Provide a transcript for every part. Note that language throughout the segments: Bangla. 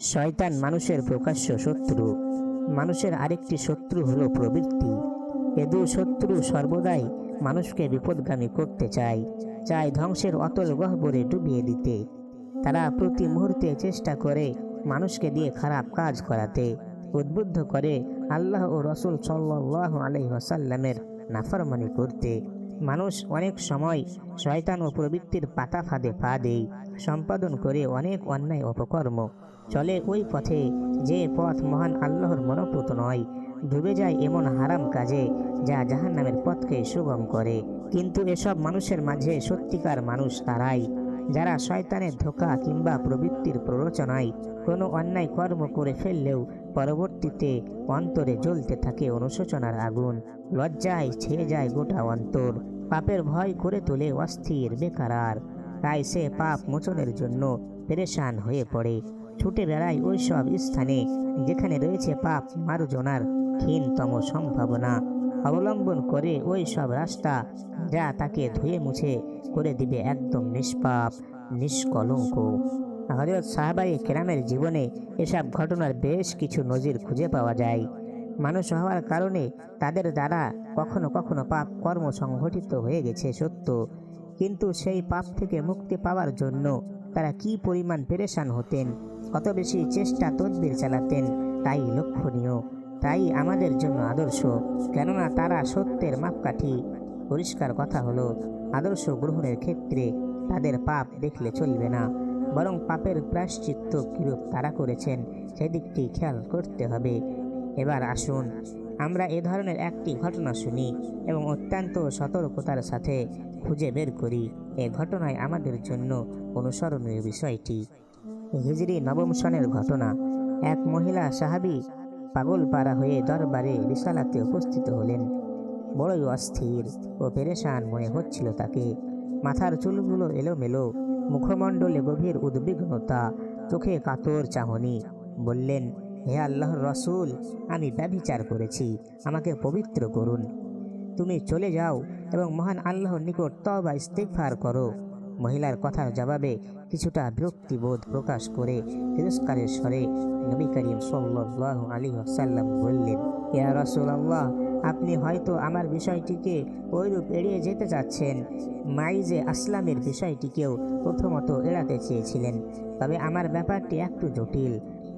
শয়তান মানুষের প্রকাশ্য শত্রু। মানুষের আরেকটি শত্রু হলো প্রবৃত্তি। এ দু শত্রু সর্বদাই মানুষকে বিপদগামী করতে চায় চায় ধ্বংসের অতল গহ্বরে ডুবিয়ে দিতে। তারা প্রতি মুহূর্তে চেষ্টা করে মানুষকে দিয়ে খারাপ কাজ করাতে, উদ্বুদ্ধ করে আল্লাহ ও রসুল সাল্লাহ আলহিহাসাল্লামের নাফরমানি করতে। মানুষ অনেক সময় শয়তান ও প্রবৃত্তির পাতা ফাঁদে পা দেয়, সম্পাদন করে অনেক অন্যায় অপকর্ম। চলে ওই পথে যে পথ মহান আল্লাহর মনোপুত নয়, ডুবে যায় এমন হারাম কাজে যা জাহান্নামের পথকে সুগম করে। কিন্তু এসব মানুষের মাঝে সত্যিকার মানুষ তারাই, যারা শয়তানের ধোকা কিংবা প্রবৃত্তির প্ররোচনায় কোনো অন্যায় কর্ম করে ফেললেও পরবর্তীতে অন্তরে জ্বলতে থাকে অনুশোচনার আগুন। লজ্জায় ছেয়ে যায় গোটা অন্তর। পাপের ভয় করে তোলে অস্থির বেকারার। তাই সে পাপ মোচনের জন্য পেরেশান হয়ে পড়ে। ছুটে বেড়ায় ওই সব স্থানে, যেখানে রয়েছে পাপ মারুজনার ক্ষীণতম সম্ভাবনা। অবলম্বন করে ওই সব রাস্তা যা তাকে ধুয়ে মুছে করে দিবে একদম নিষ্পাপ, নিষ্কলঙ্ক। হজরত সাহাবাই কেরামের জীবনে এসব ঘটনার বেশ কিছু নজির খুঁজে পাওয়া যায়। মানুষ হওয়ার কারণে তাদের দ্বারা কখনো কখনো পাপ কর্ম সংঘটিত হয়ে গেছে, সত্য। কিন্তু সেই পাপ থেকে মুক্তি পাওয়ার জন্য তারা কি পরিমাণ পেরেশান হতেন, কত বেশি চেষ্টা তদবির চালাতেন, তাই লক্ষণীয়। তাই আমাদের জন্য আদর্শ। কেননা তারা সত্যের মাপকাঠি। পরিষ্কার কথা হলো, আদর্শ গ্রহণের ক্ষেত্রে তাদের পাপ দেখলে চলবে না। বরং পাপের প্রায়শ্চিত্ত কীরূপ তারা করেছেন, সেদিকটি খেয়াল করতে হবে। এবার আসুন। আমরা এ ধরনের একটি ঘটনা শুনি এবং অত্যন্ত সতর্কতার সাথে খুঁজে বের করি। এ ঘটনায় আমাদের জন্য অনুসরণীয় বিষয়টি। হিজরি নবম সনের ঘটনা। এক মহিলা সাহাবি পাগলপাড়া হয়ে দরবারে বিশালাতে উপস্থিত হলেন। বড়ই অস্থির ও পেরেশান মনে হচ্ছিল তাকে। মাথার চুলগুলো এলোমেলো, মুখমণ্ডলে গভীর উদ্বিগ্নতা, চোখে কাতর চাহনি। বললেন হে আল্লাহর রসুল, আমি ব্যভিচার করেছি, আমাকে পবিত্র করুন। তুমি চলে যাও এবং মহান আল্লাহর নিকট তবা ইস্তেকফার করো। মহিলার কথার জবাবে কিছুটা বিরক্তিবোধ প্রকাশ করে তিরস্কারের স্বরে নবী করিম সাল্লাহ আলী আসাল্লাম বললেন, ইয়া রসুল্লাহ আপনি হয়তো আমার বিষয়টিকে ওইরূপ এড়িয়ে যেতে চাচ্ছেন মাইজে আসলামের বিষয়টিকেও প্রথমত এড়াতে চেয়েছিলেন। তবে আমার ব্যাপারটি একটু জটিল।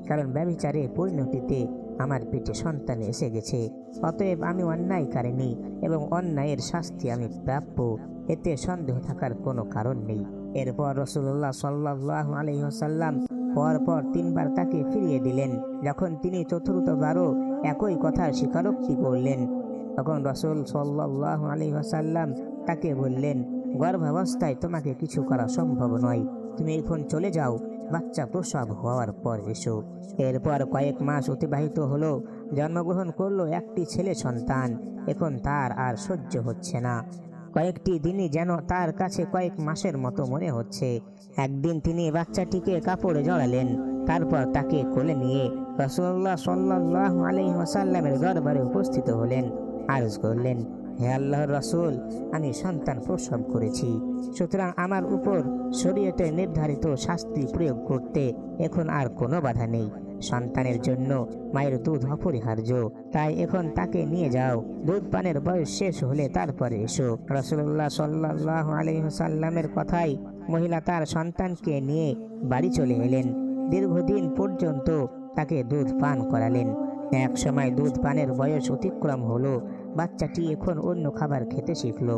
কারণ ব্যবিচারে পরিণতিতে আমার পেটে সন্তান এসে গেছে। অতএব আমি অন্যায়কারিণী এবং অন্যায়ের শাস্তি আমি প্রাপ্য। এতে সন্দেহ থাকার কোনো কারণ নেই। এরপর রসুল্লাহ সাল্লাহ আলহিহসাল্লাম পর পর তিনবার তাকে ফিরিয়ে দিলেন। যখন তিনি চতুর্থবারও একই কথার স্বীকারোক্তি করলেন, তখন রসুল সাল্লাহ আলহিহাসাল্লাম তাকে বললেন, গর্ভাবস্থায় তোমাকে কিছু করা সম্ভব নয়। তুমি এখন চলে যাও। বাচ্চা প্রসব হওয়ার পর এসো। এরপর কয়েক মাস অতিবাহিত হলো। জন্মগ্রহণ করল একটি ছেলে সন্তান। এখন তার আর সহ্য হচ্ছে না। কয়েকটি দিনই যেন তার কাছে কয়েক মাসের মতো মনে হচ্ছে। একদিন তিনি বাচ্চাটিকে কাপড়ে জড়ালেন। তারপর তাকে কোলে নিয়ে রসুল্লাহ সাল্লাহ আলহিহাসাল্লামের দরবারে উপস্থিত হলেন। আরজ করলেন হে আল্লাহর রসুল, আমি সন্তান প্রসব করেছি। সুতরাং আমার উপর শরীয়তে নির্ধারিত শাস্তি প্রয়োগ করতে এখন আর কোনো বাধা নেই। সন্তানের জন্য মায়ের দুধ অপরিহার্য, তাই এখন তাকে নিয়ে যাও। দুধ পানের বয়স শেষ হলে তারপরে এসো। রসুল্লাহ সাল্লাহ আলহিহাসাল্লামের কথাই মহিলা তার সন্তানকে নিয়ে বাড়ি চলে এলেন। দীর্ঘদিন পর্যন্ত তাকে দুধ পান করালেন। এক সময় দুধ পানের বয়স অতিক্রম হলো বাচ্চাটি এখন অন্য খাবার খেতে শিখল।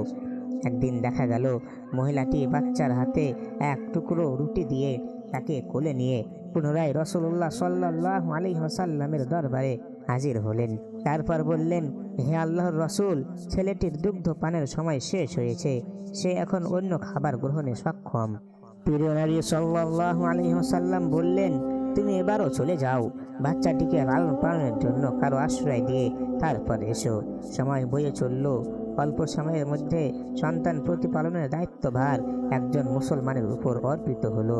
একদিন দেখা গেল, মহিলাটি বাচ্চার হাতে এক টুকরো রুটি দিয়ে তাকে কোলে নিয়ে পুনরায় রসুল্লাহ সাল্লাহ আলী হাসাল্লামের দরবারে হাজির হলেন। তারপর বললেন, হে আল্লাহর রসুল, ছেলেটির দুগ্ধ পানের সময় শেষ হয়েছে। সে এখন অন্য খাবার গ্রহণে সক্ষম। প্রিয় নারী সাল্লাহ আলী হাসাল্লাম বললেন তুমি এবারও চলে যাও। বাচ্চাটিকে লালন পালনের জন্য কারও আশ্রয় দিয়ে তারপর এসো। সময় বয়ে চলল। অল্প সময়ের মধ্যে সন্তান প্রতিপালনের দায়িত্বভার একজন মুসলমানের উপর অর্পিত হলো।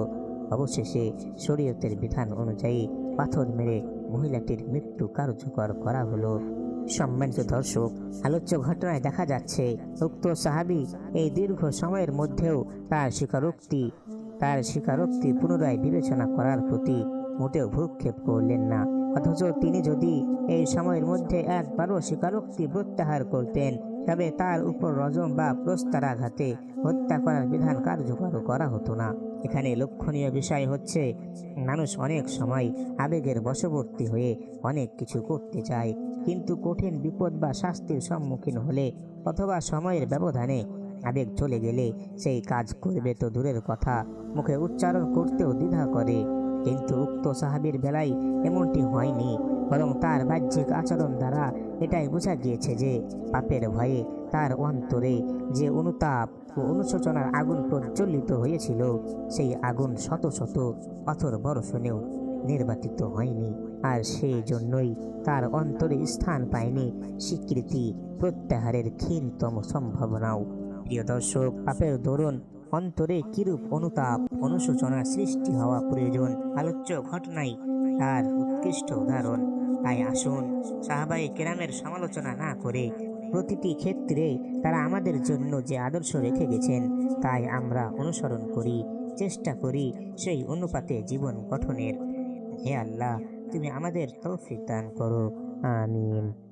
অবশেষে শরীয়তের বিধান অনুযায়ী পাথর মেরে মহিলাটির মৃত্যু কার্যকর করা হলো। সম্মানিত দর্শক, আলোচ্য ঘটনায় দেখা যাচ্ছে, উক্ত সাহাবি এই দীর্ঘ সময়ের মধ্যেও তার স্বীকারোক্তি তার স্বীকারোক্তি পুনরায় বিবেচনা করার প্রতি মোটেও ভ্রুক্ষেপ করলেন না। অথচ তিনি যদি এই সময়ের মধ্যে একবারও স্বীকারোক্তি প্রত্যাহার করতেন, তবে তার উপর রজম বা প্রস্তারাঘাতে হত্যা করার বিধান কার্যকর করা হতো না। এখানে লক্ষণীয় বিষয় হচ্ছে, মানুষ অনেক সময় আবেগের বশবর্তী হয়ে অনেক কিছু করতে চায়, কিন্তু কঠিন বিপদ বা শাস্তির সম্মুখীন হলে অথবা সময়ের ব্যবধানে আবেগ চলে গেলে সেই কাজ করবে তো দূরের কথা, মুখে উচ্চারণ করতেও দ্বিধা করে। কিন্তু উক্ত সাহাবির বেলায় এমনটি হয়নি, বরং তার বাহ্যিক আচরণ দ্বারা এটাই বোঝা গিয়েছে যে পাপের ভয়ে তার অন্তরে যে অনুতাপ ও অনুশোচনার আগুন প্রজ্বলিত হয়েছিল, সেই আগুন শত শত পাথর বর্ষণেও নির্বাচিত হয়নি, আর সেই জন্যই তার অন্তরে স্থান পায়নি স্বীকৃতি প্রত্যাহারের ক্ষীণতম সম্ভাবনাও। প্রিয় দর্শক, পাপের দরুন অন্তরে কিরূপ অনুতাপ অনুশোচনা সৃষ্টি হওয়া প্রয়োজন? আলোচ্য ঘটনাই তার উৎকৃষ্ট উদাহরণ। তাই আসুন সাহাবাই কেরামের সমালোচনা না করে প্রতিটি ক্ষেত্রে তারা আমাদের জন্য যে আদর্শ রেখে গেছেন, তাই আমরা অনুসরণ করি, চেষ্টা করি সেই অনুপাতে জীবন গঠনের। হে আল্লাহ, তুমি আমাদের তৌফিক দান করো। আমিন।